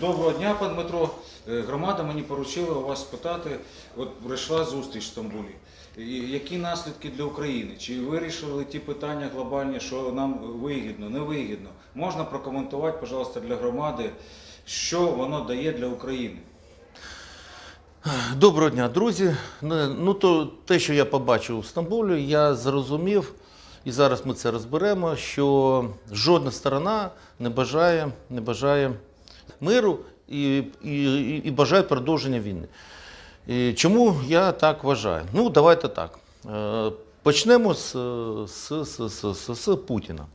Доброго дня, пан Дмитро. Е, Громада мені поручила вас спитати, от прийшла зустріч в Стамбулі. Які наслідки для України? Чи вирішили ті питання глобальні, що нам вигідно, не вигідно? Можна прокоментувати, пожалуйста, для громади, що воно дає для України? Доброго дня, друзі. Ну то те, що я побачив у Стамбулі, я зрозумів, і зараз ми це розберемо, що жодна сторона не бажає, не бажає миру і, і, і- бажає продовження війни. І чому я так вважаю? Ну, давайте так. Е, Почнемо з, з, з, з, з, з Путіна.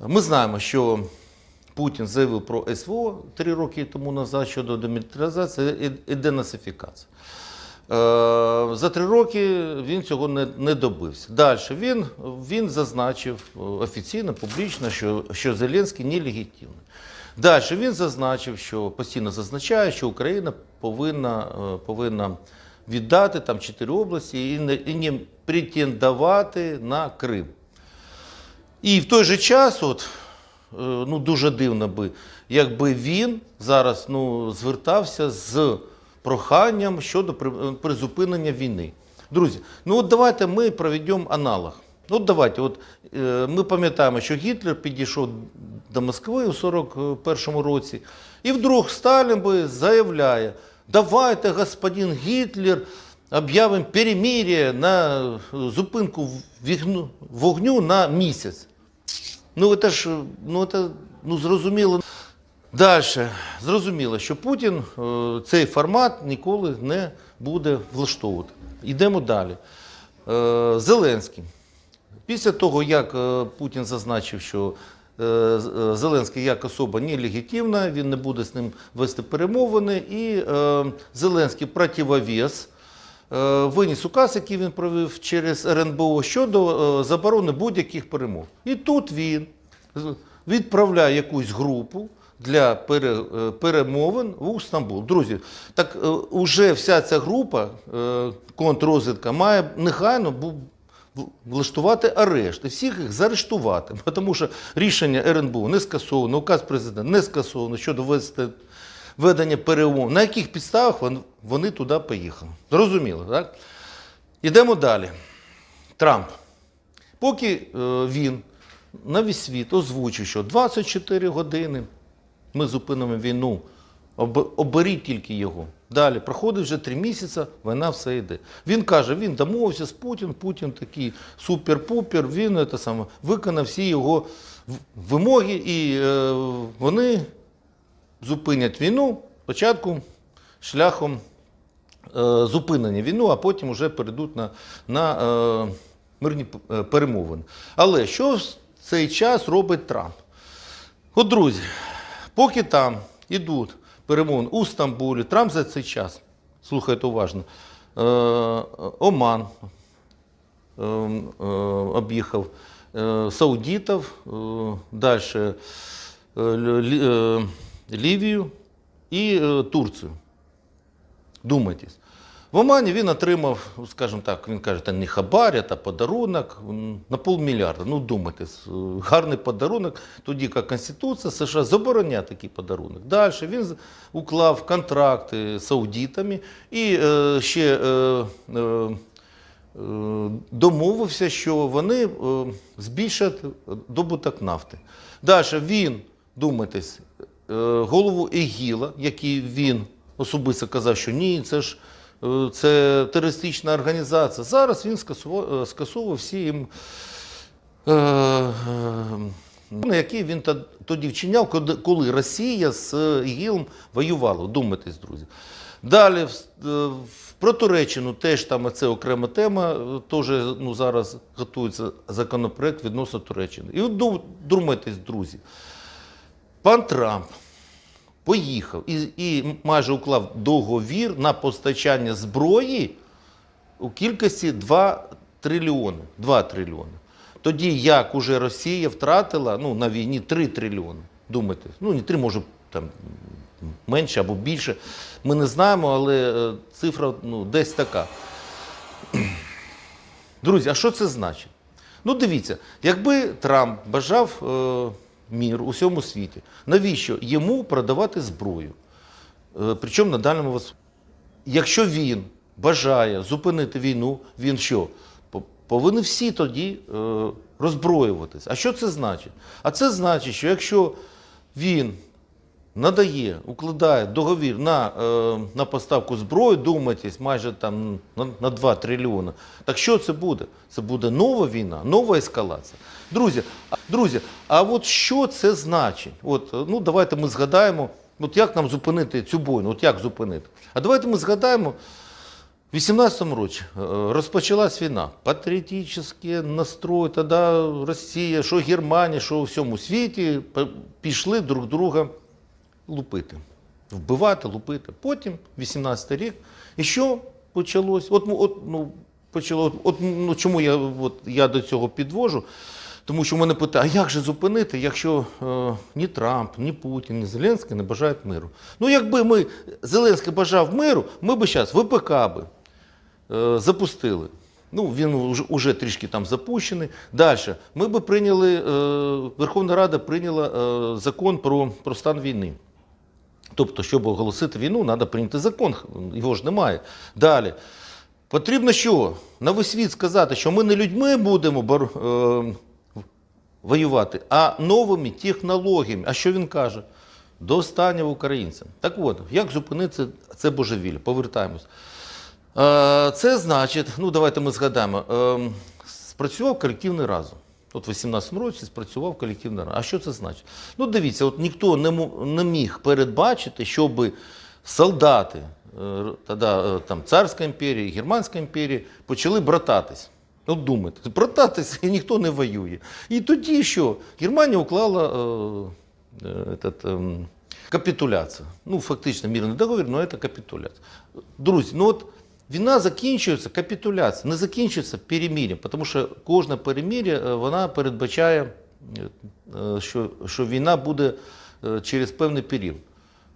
Ми знаємо, що Путін заявив про СВО три роки тому назад щодо демілітаризації і- і денацифікації. Е, За три роки він цього не, не добився. Далі він, він зазначив е, офіційно, публічно, що, що Зеленський нелегітимний. Далі він зазначив, що постійно зазначає, що Україна повинна, е, повинна віддати там чотири області і не, і не претендувати на Крим. І в той же час, от, е, ну дуже дивно би, якби він зараз ну, звертався з проханням щодо е, призупинення війни. Друзі, ну от давайте ми проведемо аналог. От давайте, от е, ми пам'ятаємо, що Гітлер підійшов до Москви у 41-му році, і вдруг Сталін би заявляє: давайте, господин Гітлер, об'явимо перемир'я на е, зупинку вігну- вогню на місяць. Ну, це ж ну, це, ну, зрозуміло. Далі, зрозуміло, що Путін е, цей формат ніколи не буде влаштовувати. Йдемо далі. Е, Зеленський. Після того, як е, Путін зазначив, що е, е, Зеленський як особа нелегітимна, він не буде з ним вести перемовини, і Зеленський противовес виніс указ, який він провів через РНБО щодо заборони будь-яких перемов. І тут він відправляє якусь групу для перемовин у Стамбул. Друзі, так уже вся ця група контррозвідка має негайно бу- в- влаштувати арешт і всіх їх заарештувати, тому що рішення РНБУ не скасовано, указ президента не скасовано щодо вести ведення перемов. На яких підставах вони туди поїхали? Зрозуміло, так? Ідемо далі. Трамп. Поки е, він на весь світ озвучив, що 24 години ми зупинимо війну, об- оберіть тільки його. Далі проходить вже три місяці, війна все йде. Він каже, він домовився з Путіним, Путін такий супер-пупер, він це саме, виконав всі його вимоги, і е, вони зупинять війну спочатку шляхом е, зупинення війну, а потім вже перейдуть на, на е, мирні е, перемовини. Але що в цей час робить Трамп? От, друзі, поки там ідуть перемовини у Стамбулі, Трамп за цей час, слухайте уважно, е, Оман е, е, об'їхав, е, Саудітів, далі Лівію і Турцію. Думайтесь. В Омані він отримав, скажімо так, він каже, це не хабар, це подарунок на полмільярда. Ну, думайтесь, е, гарний подарунок, тоді як Конституція США забороняє такий подарунок. Далі він уклав контракти з аудитами і е, ще е, е, е, домовився, що вони е, збільшать добуток нафти. Далі він, думайтесь, е, голову ЕГІЛа, який він особисто казав, що ні, це ж це терористична організація. Зараз він скасував, е, скасовував всі їм. е, е, які він тоді вчиняв, коли- Росія з ІГІЛом воювала. Думайтесь, друзі. Далі е, про Туреччину теж там це окрема тема. е, Теж ну, зараз готується законопроект відносно Туреччини. І думайтесь, друзі. Пан Трамп поїхав і, і майже уклав договір на постачання зброї у кількості 2 трильйони. 2 трильйони. Тоді як уже Росія втратила ну, на війні 3 трильйони. Думайте, ну не 3, може там менше або більше. Ми не знаємо, але е, цифра ну, десь така. Друзі, а що це значить? Ну, дивіться, якби Трамп бажав е, мір у всьому світі. Навіщо йому продавати зброю? Е, Причому на Дальньому вас. Якщо він бажає зупинити війну, він що? По- Повинні всі тоді е, роззброюватись. А що це значить? А це значить, що якщо він надає, укладає договір на, е, на поставку зброї, думайтесь, майже там на, на 2 трильйони. Так що це буде? Це буде нова війна, нова ескалація. Друзі, друзі, а от що це значить? От, е, ну, давайте ми згадаємо, от як нам зупинити цю бойну, от як зупинити? А давайте ми згадаємо. В 18-му році е, розпочалась війна. Патріотичний настрой, тоді Росія, що Германія, що у всьому світі пішли друг друга лупити. Вбивати, лупити. Потім, 18 рік, і що почалось? От, от, ну, почало, от, от, ну, чому я, от, я до цього підвожу? Тому що мене питають, а як же зупинити, якщо е, ні Трамп, ні Путін, ні Зеленський не бажають миру? Ну, якби ми Зеленський бажав миру, ми б зараз ВПК би е, запустили. Ну, він вже, уже трішки там запущений. Далі. Ми би прийняли, е, Верховна Рада прийняла е, закон про, про стан війни. Тобто, щоб оголосити війну, треба прийняти закон, його ж немає. Далі. Потрібно що? На весь світ сказати, що ми не людьми будемо бор... е, воювати, а новими технологіями. А що він каже? До останнього українця. Так от, як зупинити це божевілля? Повертаємось. Е, Це значить, ну давайте ми згадаємо, е, спрацював колективний разум. От в 18-му році спрацював колективний разум. А що це значить? Ну дивіться, от ніхто не, міг передбачити, щоб солдати е, тоді, е, там, Царська імперія, Германська імперія почали брататись. От думайте, брататись і ніхто не воює. І тоді що? Германія уклала е, е, ем, капітуляцію. Ну, фактично, мирний договір, але це капітуляція. Друзі, ну от війна закінчується капітуляцією, не закінчується перемир'ям, тому що кожне перемир'я е, вона передбачає, е, що, що війна буде е, через певний період.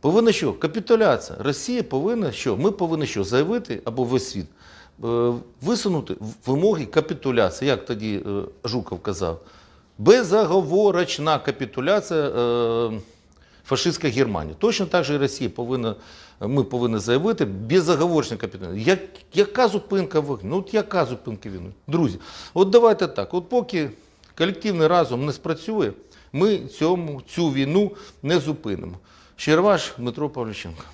Повинна що? Капітуляція. Росія повинна що? Ми повинні що? Заявити або весь світ. е, Висунути вимоги капітуляції, як тоді е, Жуков казав, безоговорочна капітуляція е, фашистської Германії. Точно так же і Росія повинна, ми повинні заявити безоговорочно капітуляція. Як, яка зупинка вогню? Ну, от яка зупинка війни? Друзі, от давайте так. От поки колективний разум не спрацює, ми цьому, цю війну не зупинимо. Ще ваш Дмитро Павліченко.